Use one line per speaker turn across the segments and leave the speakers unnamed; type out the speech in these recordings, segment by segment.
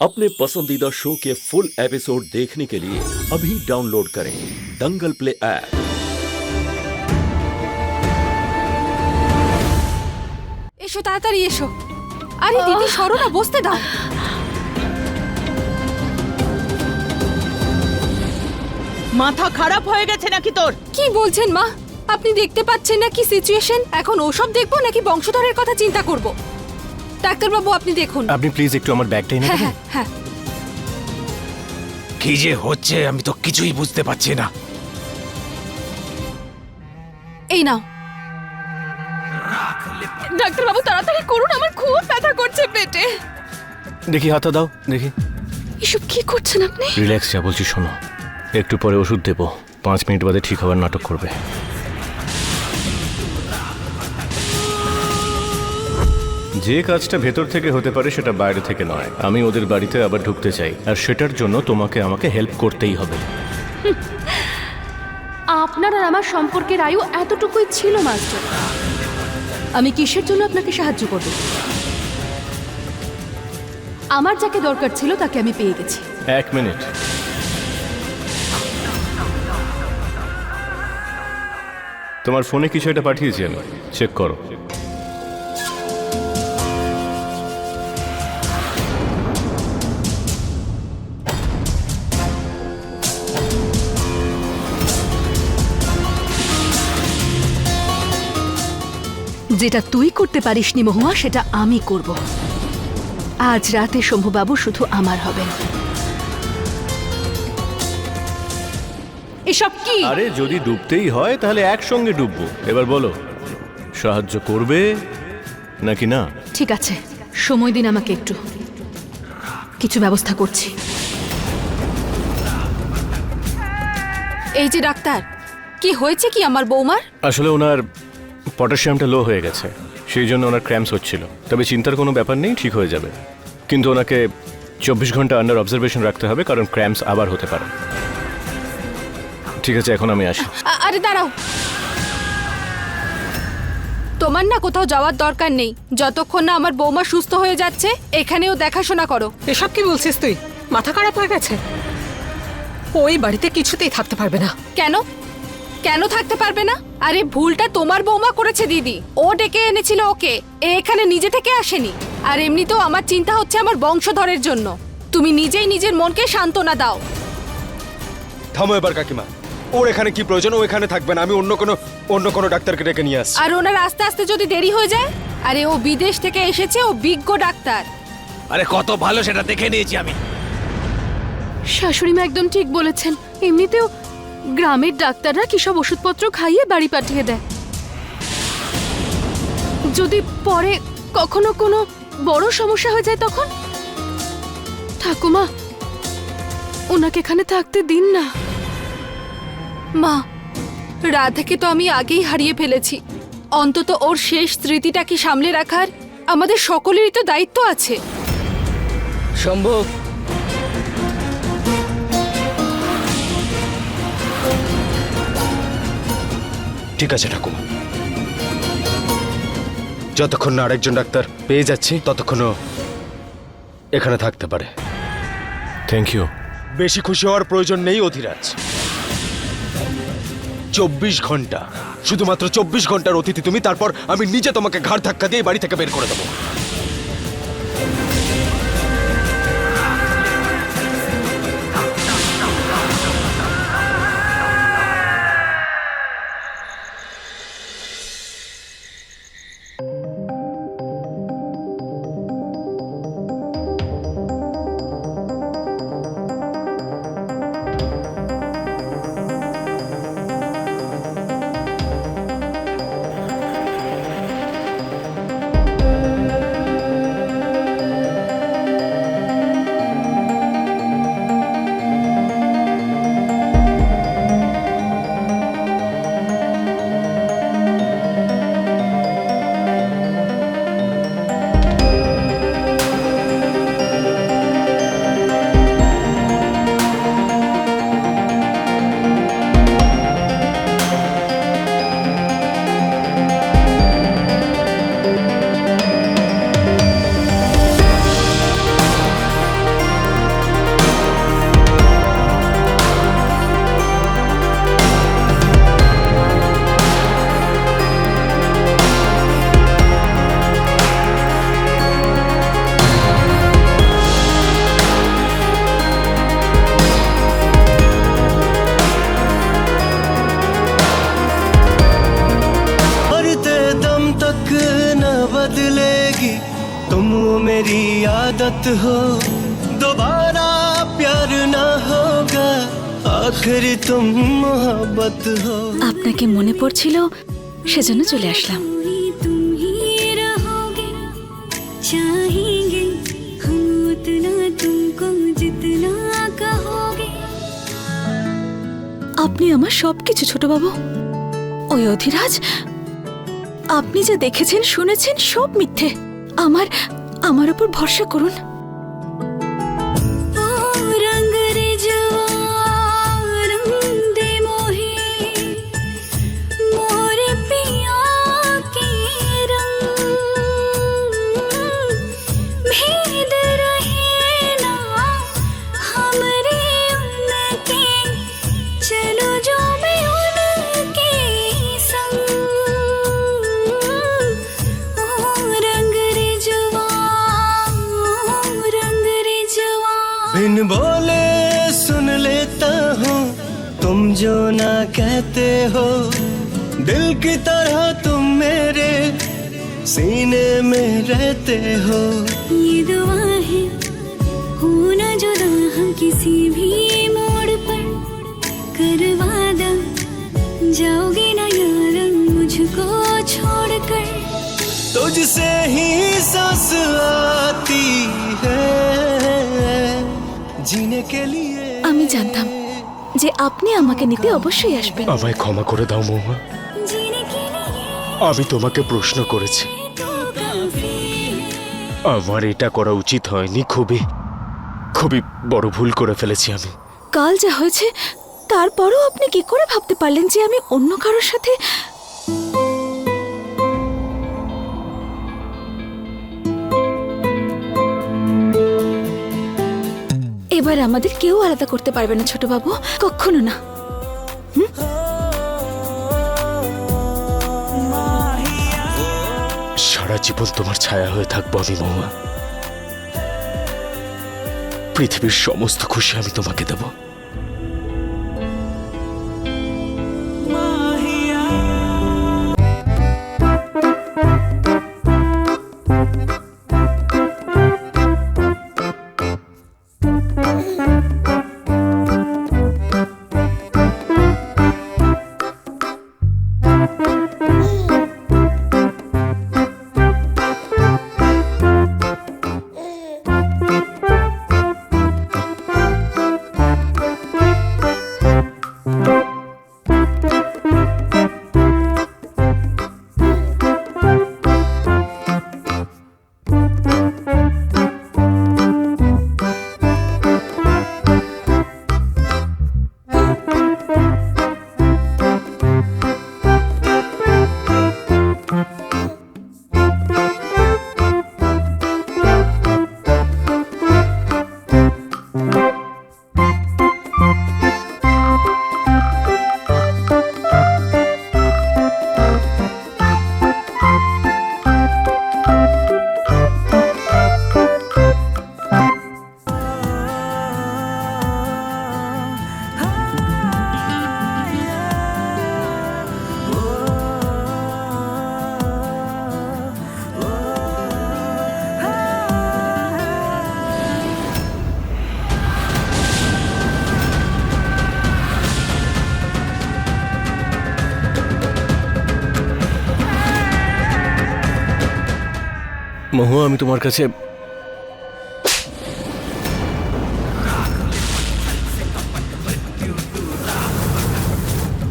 अपने पसंदीदा शो के फुल एपिसोड देखने के लिए अभी डाउनलोड करें दंगल प्ले ऐप
এসো তাড়াতাড়ি এসো আরে দিদি সরো না বসতে দাও
মাথা খারাপ হয়ে গেছে নাকি তোর
কি বলছেন মা আপনি দেখতে পাচ্ছেন না কি সিচুয়েশন এখন ওসব দেখবো নাকি বংশধরের কথা চিন্তা করব ডাক্তারবাবু আপনি দেখুন।
আপনি প্লিজ একটু আমার ব্যাগটা এনে
হ্যাঁ
দেবেন
হ্যাঁ হ্যাঁ।
কি যে হচ্ছে আমি তো কিছুই বুঝতে পারছি না।
এই নাও। ডাক্তারবাবু তাড়াতাড়ি করুন আমার খুব ব্যথা করছে পেটে।
দেখি হাতটা দাও দেখি।
এসব কি করছেন আপনি?
রিল্যাক্স যা বলছি শোনো। একটু পরে ওষুধ দেবো। পাঁচ মিনিট বাদে ঠিক হওয়ার নাটক করবে। যে কাজটা ভেতর থেকে হতে পারে সেটা বাইরে থেকে নয়। আমি ওদের বাড়িতে আবার ঢুকতে চাই আর সেটার জন্য তোমাকে আমাকে হেল্প করতেই হবে।
আপনার আর আমার সম্পর্কের আয়ু এতটুকুই ছিল মাস্টার। আমি কিসের জন্য আপনাকে সাহায্য করব? আমার যাকে দরকার ছিল তাকে আমি পেয়ে গেছি।
এক মিনিট। তোমার ফোনে কিছু এটা পাঠিয়েছি আমি। চেক করো।
যেটা তুই করতে পারিসনি মহুয়া সেটা আমি করব। আজ রাতে শম্ভুবাবু শুধু আমার হবেন। এসব কি?
আরে যদি ডুবতেই হয় তাহলে একসঙ্গে ডুববো। এবার বলো সাহায্য করবে নাকি না?
ঠিক আছে সময় দিন আমাকে একটু। কিছু ব্যবস্থা করছি।
এই যে ডাক্তার কি হয়েছে কি আমার বৌমার?
আসলে ওনার পটাশিয়ামটা লো হয়ে গেছে। সেই জন্য ওনার ক্র্যাম্পস হচ্ছিল। তবে চিন্তার কোনো ব্যাপার নেই ঠিক হয়ে যাবে। কিন্তু ওনাকে চব্বিশ ঘণ্টা আন্ডার অবজারভেশন রাখতে হবে কারণ ক্র্যাম্পস আবার হতে পারে। ঠিক আছে এখন আমি আসি।
আরে দাঁড়াও। তোমার না কোথাও যাওয়ার দরকার নেই। যতক্ষণ না আমার বৌমা সুস্থ হয়ে যাচ্ছে এখানেও দেখাশোনা করো।
এসব কি বলছিস তুই? মাথা খারাপ হয়ে গেছে? ওই বাড়িতে কিছুতেই থাকতে পারবে না।
কেন? কেন থাকতে পারবে না? আরে ভুলটা তোমার বৌমা করেছে দিদি। ও ডেকে এনেছিল ওকে। এ এখানে নিজে থেকে আসেনি। আর এমনিতেও আমার চিন্তা হচ্ছে আমার বংশধরের জন্য। তুমি নিজেই নিজের মনকে সান্ত্বনা দাও।
থামো এবার কাকিমা। ওর এখানে কি প্রয়োজন? ও এখানে থাকবে না। আমি অন্য কোনো অন্য কোনো ডাক্তারকে ডেকে নিয়ে আসছি।
আর ওনার আস্তে আস্তে যদি দেরি হয়ে যায়? আরে ও বিদেশ থেকে এসেছে ও বিজ্ঞ ডাক্তার।
আরে কত ভালো সেটা দেখে নিয়েছি আমি।
শাশুড়ি মা একদম ঠিক বলেছেন। এমনিতেও গ্রামের ডাক্তাররা কি সব ওষুধপত্র খাইয়ে বাড়ি পাঠিয়ে দেয়? যদি পরে কখনো কোনো বড় সমস্যা হয়ে যায় তখন? ঠাকুমা, ওনাকে এখানে থাকতে দিন না।
মা, রাধাকে তো আমি আগেই হারিয়ে ফেলেছি। অন্তত ওর শেষ স্মৃতিটাকে সামলে রাখার আমাদের সকলেরই তো দায়িত্ব আছে।
সম্ভব
ঠিক আছে ঠাকুমা। যতক্ষণ না আরেকজন ডাক্তার পেয়ে যাচ্ছি ততক্ষণও এখানে থাকতে পারে।
থ্যাংক ইউ
বেশি খুশি হওয়ার প্রয়োজন নেই অধিরাজ। চব্বিশ ঘণ্টা শুধুমাত্র চব্বিশ ঘণ্টার অতিথি তুমি তারপর আমি নিজে তোমাকে ঘাড় ধাক্কা দিয়ে বাড়ি থেকে বের করে দেবো।
मोहब्बत हो दोबारा प्यार ना होगा आखिर तुम मोहब्बत हो
আপনাকে মনে পড়ছিল সেজন্য চলে আসলাম
तुम ही रहोगे चाहेंगे हम उतना तुमको जितना कहोगे
আপনি আমার সবকিছু ছোট বাবু ওই অধিরাজ আপনি যা দেখেছেন শুনেছেন সব মিথ্যে আমার আমার উপর ভরসা করুন
ना
कहते हो दिल की तरह तुम मेरे सीने में रहते हो
ये दुआ है हो न जुदा हम किसी भी मोड़ पर कर वादा जाओगे ना यार मुझको छोड़कर
तुझसे ही सांस आती है जीने के लिए
আমি জানতাম যে আপনি আমাকে নিতে অবশ্যই আসবেন।
আমায় ক্ষমা করে দাও মহুয়া। আমি তোমাকে প্রশ্ন করেছি। আমার এটা করা উচিত হয়নি খুবই খুবই বড় ভুল করে ফেলেছি আমি।
কাল যা হয়েছে তারপরও আপনি কি করে ভাবতে পারলেন যে আমি অন্য কারোর সাথে এবার আমাদের কেউ আলাদা করতে পারবে না, ছোট বাবু। কখনো না।
সারা জীবন তোমার ছায়া হয়ে থাকব আমি, মহুয়া। পৃথিবীর সমস্ত খুশি আমি তোমাকে দেব।
মহুয়া আমি তোমার কাছে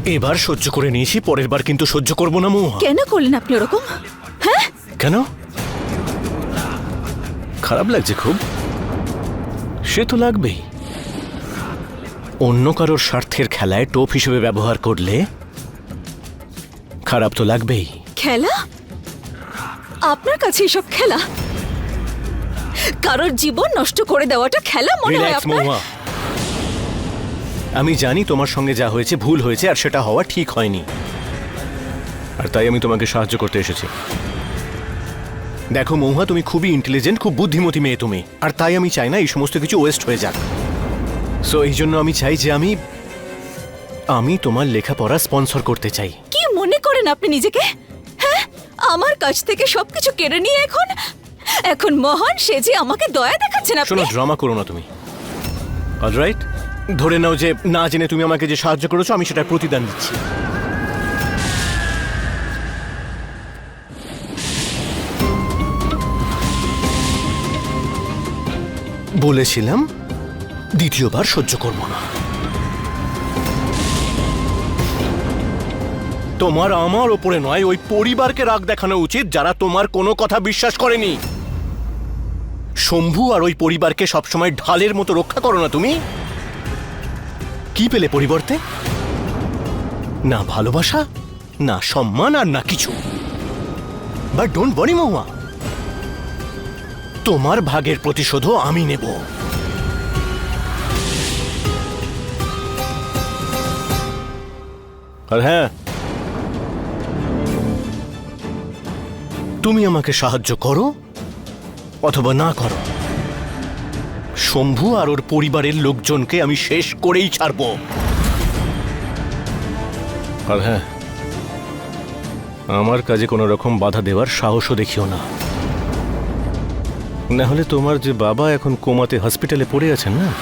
এবার সহ্য করে নিয়েছি পরের বার কিন্তু সহ্য করব না মহুয়া
কেন করলেন আপনি ওরকম? হ্যাঁ?
কেন? খারাপ লাগছে খুব। সে তো লাগবেই। অন্য কারোর স্বার্থের খেলায় টোপ হিসেবে ব্যবহার করলে খারাপ তো লাগবেই।
খেলা? আপনার কাছে এসব খেলা? কারোর জীবন নষ্ট করে দেওয়াটা খেলা মনে হয় আপনার?
মহুয়া। আমি জানি তোমার সঙ্গে যা হয়েছে ভুল হয়েছে আর সেটা হওয়া ঠিক হয়নি। আর তাই আমি তোমাকে সাহায্য করতে এসেছি। দেখো মহুয়া তুমি খুবই ইন্টেলিজেন্ট খুব বুদ্ধিমতী মেয়ে তুমি। আর তাই আমি চাই না এই সমস্ত কিছু ওয়েস্ট হয়ে যাক। সো এই জন্য আমি চাই যে আমি আমি তোমার লেখাপড়া স্পন্সর করতে চাই।
কি মনে করেন আপনি নিজেকে? আমার কাছ থেকে সবকিছু কেড়ে নিয়ে এখন এখন মহান সে যে আমাকে দয়া দেখাচ্ছেন
শোনো
আপনি
ড্রামা করো না তুমি। অলরাইট ধরে নাও যে না জেনে তুমি আমাকে যে সাহায্য করেছ আমি সেটার প্রতিদান দিচ্ছি। বলেছিলাম দ্বিতীয়বার সহ্য করব না। তোমার আমার ওপরে নয়, ওই পরিবারকে রাগ দেখানো উচিত যারা তোমার কোনো কথা বিশ্বাস করেনি। শম্ভু আর ওই পরিবারকে সবসময় ঢালের মতো রক্ষা করো না তুমি। কি পেলে পরিবর্তে? না ভালোবাসা, না সম্মান আর না কিছু। But don't worry Mahua. তোমার ভাগের প্রতিশোধও আমি নেব। আর হ্যাঁ তুমি আমাকে সাহায্য করো অথবা না করো। শম্ভু আর ওর পরিবারের লোকজনকে আমি শেষ করেই ছাড়ব। আর হ্যাঁ আমার কাজে কোনো রকম বাধা দেওয়ার সাহসও দেখিও না। হলে তোমার যে বাবা এখন কোমাতে হসপিটালে পড়ে আছেন না?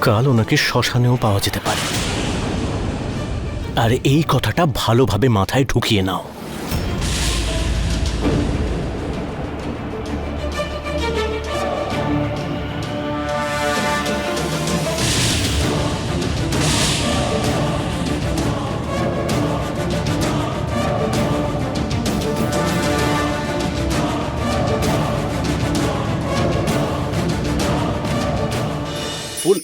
কাল ওনাকে শ্মশানেও পাওয়া যেতে পারে। আর এই কথাটা ভালোভাবে মাথায় ঢুকিয়ে নাও।